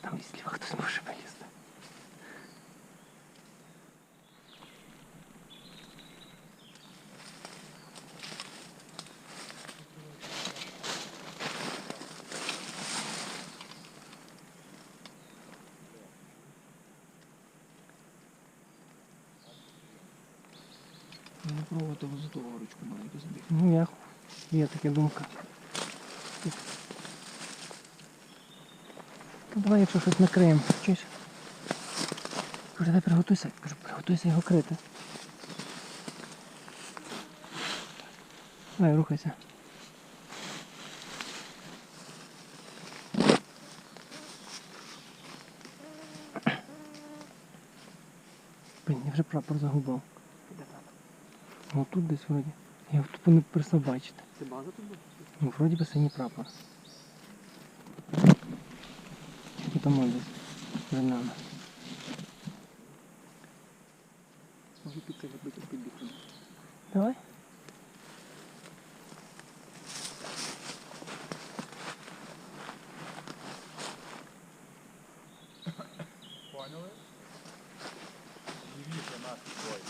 Там і зліва хтось може вилізти. Не пробувати за ту горочку маленьку забіг. Ну я є така думка. Ну, давай, якщо щось накриємо. Чуєш? Кажу, дай приготуйся. Кажу, приготуйся його крити. Давай, рухайся. Блін, я вже прапор загубив. Ну тут десь вроді. Я тут не перестав бачити. Це база тут була? Ну, вроді би синій прапор. Чи там он десь за нами. Можу під це забити під біком. Давай. Поняли? Лівіше нас бой.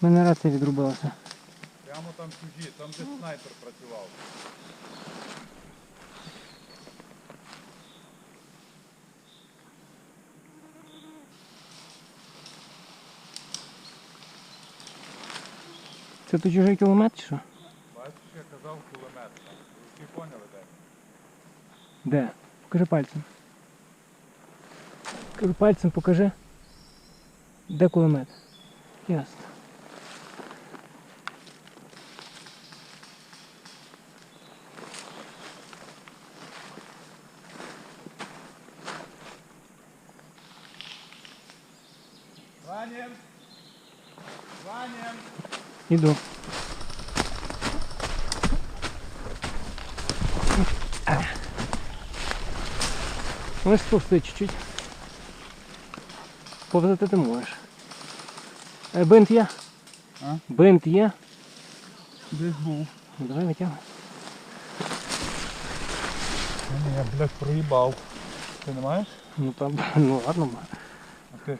У мене рація відрубилася. Прямо там чужі, там де снайпер працював. Це то чужий кілометр чи що? Бачиш, я казав кулемет. там. Ви всі поняли де? Де? Покажи пальцем. Кажу пальцем покажи. Де кулемет? Ясно. Ванєм! Ванєм! Іду. Ось спусти чуть-чуть. Повзати ти можеш. Е, Бинт є? А? Бинт є? Десь був. Ну, давай витягуй. Я, блядь, проїбав. Ти не маєш? Ну там, ну ладно. А ти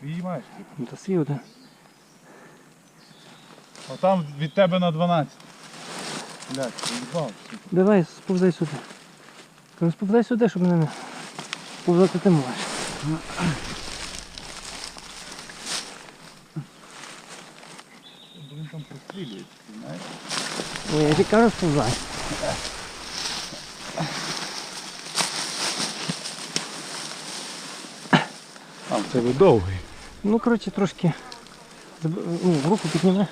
свій маєш? Ну то свій один. Отам від тебе на 12. Блядь. Давай, сповзай сюди. Кажу, сповзай сюди, щоб мене не. Повзати ти можеш. Він там прострілюється, знаєш? Ой, я тобі кажу, сповзай. А, в тебе довгий. Ну, коротше, трошки. Ну, руку підніми.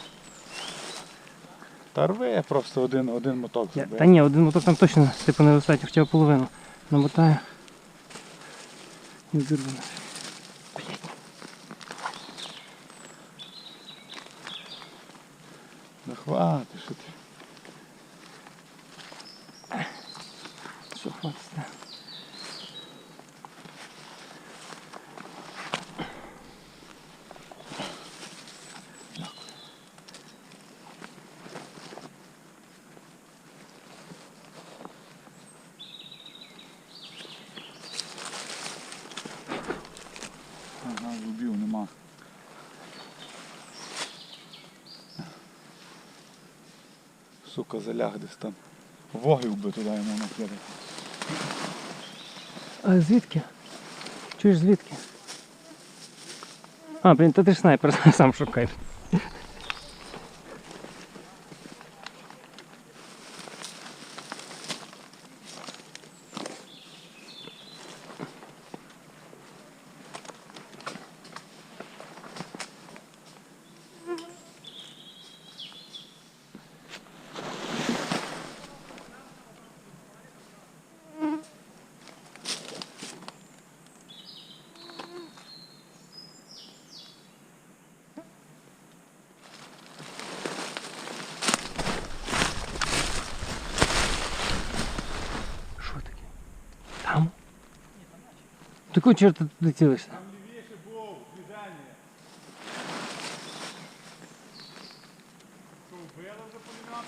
Та рве просто один, один моток Я, зробив. та ні, один моток там точно типу не достатньо, хоча б половину. Намотаю. І зірвано. Да хватить, що ти. Що хватить? Сука, заляг десь там. Вогів би туди йому накидати. А звідки? Чуєш звідки? А, блін, та ти ж снайпер сам шукай. Ти кого черта туди цілишся? Лівіше був, движення. Що, вбили вже пулемет?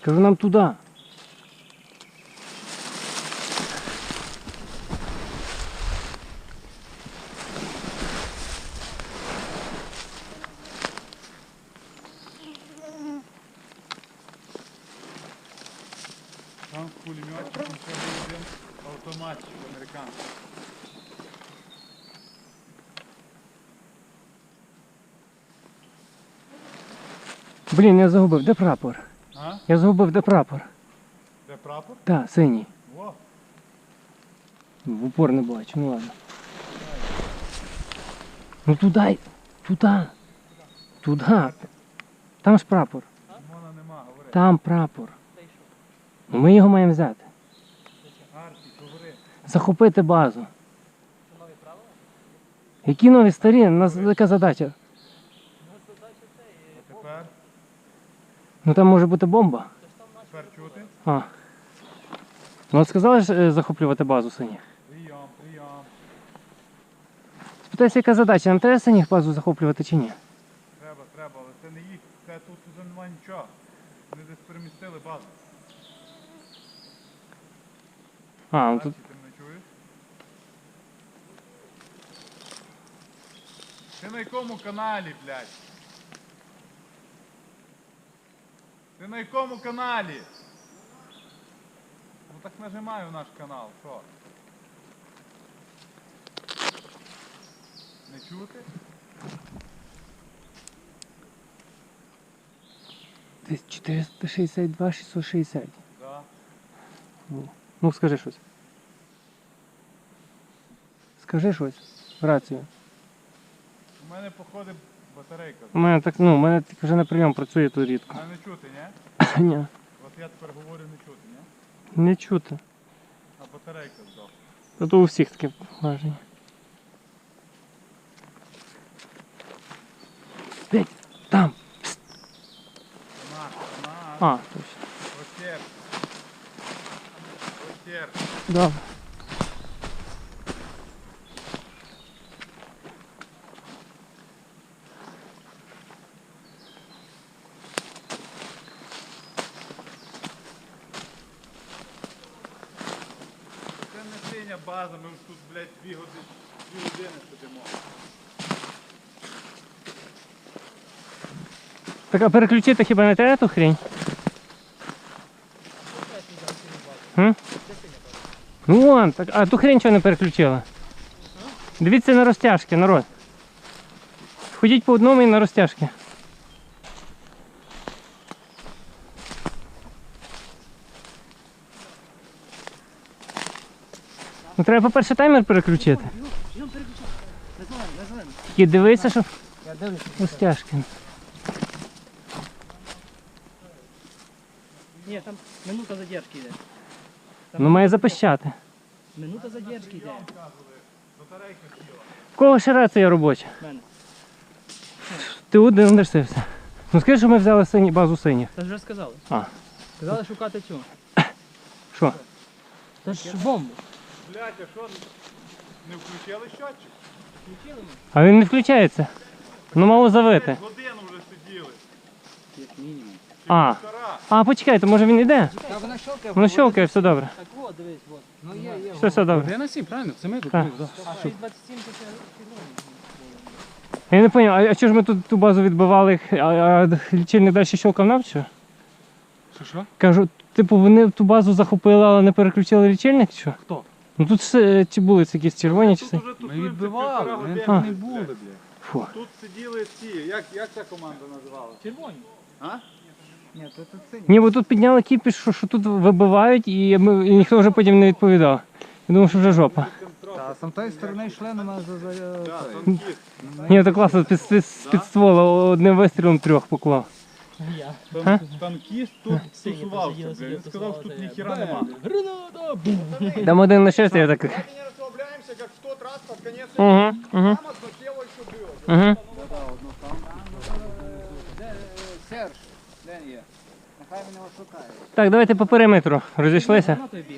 Кажу, нам туди. Автоматчик американський. Блін, я загубив, де прапор? А? Я загубив, де прапор? Де прапор? Так, синій. Во. В упор не бачу, ну ладно. Ну туди, туди. Туди. Там ж прапор. Мона нема, говори. Там прапор. Ну, Ми його маємо взяти. Захопити базу. Які нові старі? У нас яка задача? Тепер? Ну там може бути бомба. Тепер чути? А. Ну от сказали ж е, захоплювати базу синіх. Прийом, прийом. Спитайся, яка задача? Нам треба синіх базу захоплювати чи ні? Треба, треба, але це не їх. Це тут вже немає нічого. Вони десь перемістили базу. А, ну тут. ти на якому каналі, блядь? Ти на якому каналі? Ну так нажимаю наш канал, що? Не чути? Десь 462, 660. Да. Ну скажи щось. Скажи щось рацію. У мене походить батарейка. У мене так, ну, у мене так вже на прийом працює тут рідко. Мене не чути, ні? Ні, От я тепер говорю не чути, ні? не чути. А батарейка здохла. Та то у всіх таке враження. Петь, там. А, точно. Синя база, ми тут, блядь, дві години, дві години сидимо. Так, а переключити хіба не треба ту хрень? Ну вон, так, а ту хрень чого не переключила? Дивіться на розтяжки, народ. Ходіть по одному і на розтяжки. Ну, треба, по-перше, таймер переключити. Тільки дивися, що розтяжки. Ні, там минута задержки йде. Ну має запищати. Минута задержки йде. Кого ще рація робоча? В мене. Ти один лишився. Ну скажи, що ми взяли сині, базу синіх. Та ж вже сказали. А. Сказали шукати цю. Що? Та ж бомбу. Блядь, а що? Не включили щотчик? Включили ми? А він не включається. Ну мало завити. П'ять годин вже сиділи. Як мінімум. А. А, почекайте, може він йде? Та вона щелкає. Воно щелкає, все добре. Так от, дивись, от. Ну є, є. Все, все добре. 11, правильно? Це ми тут. Так. да. А 6,27 це Я не зрозумів, а, а чого ж ми тут ту базу відбивали, а, а лічильник далі щелкав нам чи що? Що, що? Кажу, типу, вони ту базу захопили, але не переключили лічильник чи що? Хто? Ну тут все, чи були ці якісь червоні чи Тут Ми відбивали, ми. Не були, блядь. Фу. Тут сиділи ці. Як, як ця команда називалася? Червоні. А? Ні, то тут сині. Ні, бо тут підняли кіпіш, що, що тут вибивають, і, ми, і ніхто вже потім не відповідав. Я думав, що вже жопа. Та з тої сторони йшли на нас за... Так, танкіст. Ні, то класно, під, під, під ствола одним вистрілом трьох поклав. Я. Тан- Танкіст тут тусувався. бля. Він сказав, що тут ніхіра нема. Граната! Бум! Там один на шерсті, я так. не расслабляемся, как в тот раз под конец Угу, угу, Там одно тело еще было. угу. Серж, де є? Нехай він його шукає. Так, давайте по периметру. Розійшлися. Бігають.